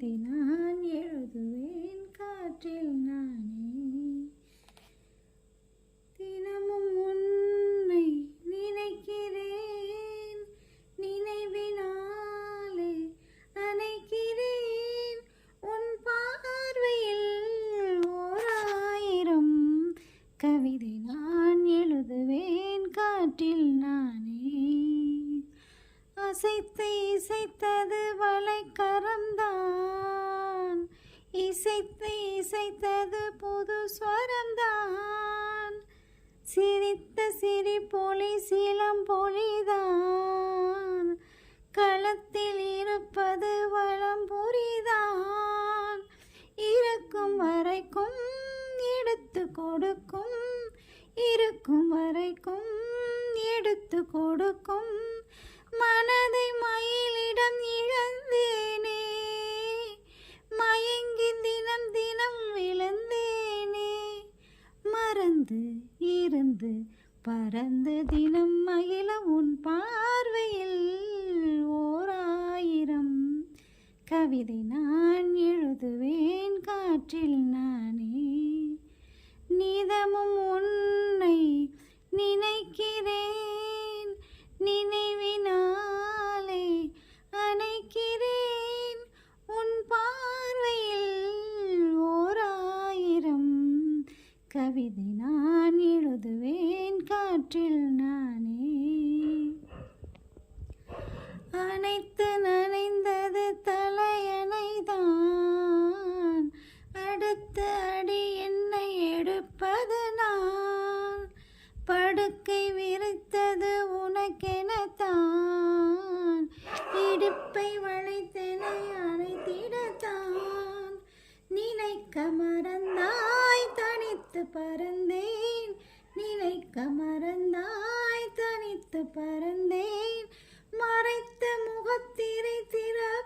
கவிதை நான் எழுதுவேன் காற்றில் நானே. தினமும் உன்னை நினைக்கிறேன் நினைவினாலே நினைக்கிறேன் உன் பார்வையில் ஓராயிரம் கவிதை நான் எழுதுவேன் காற்றில் நான் அசைத்து இசைத்தது வளைக்கரம்தான். இசைத்து இசைத்தது புது ஸ்வரம்தான். சிரித்த சிரிப்பொலி சிலம்பொலிதான் களத்தில் இருப்பது வளம் புரிதான். இருக்கும் வரைக்கும் எடுத்து கொடுக்கும். இருக்கும் வரைக்கும் எடுத்து கொடுக்கும். இருந்து பறந்து தினம் மகிழ உன் பார்வையில் ஓர் ஆயிரம் கவிதை நான் எழுதுவேன் காற்றில் நானே. நிதமும் உன்னை நினைக்கிறேன். நினை கவிதை நான் எழுதுவேன் காற்றில் நானே. அனைத்து நனைந்தது தலையணைதான். அடுத்த அடி என்னை எடுப்பது நான். படுக்கை விரித்தது உனக்கெனத்தான் இடுப்பை வளைத்தனை அணைத்திடத்தான். நினைக்க தனித்து பறந்தேன். நினைக்க மறந்தாய் தனித்து பறந்தேன். மறைத்த முகத்திரை திற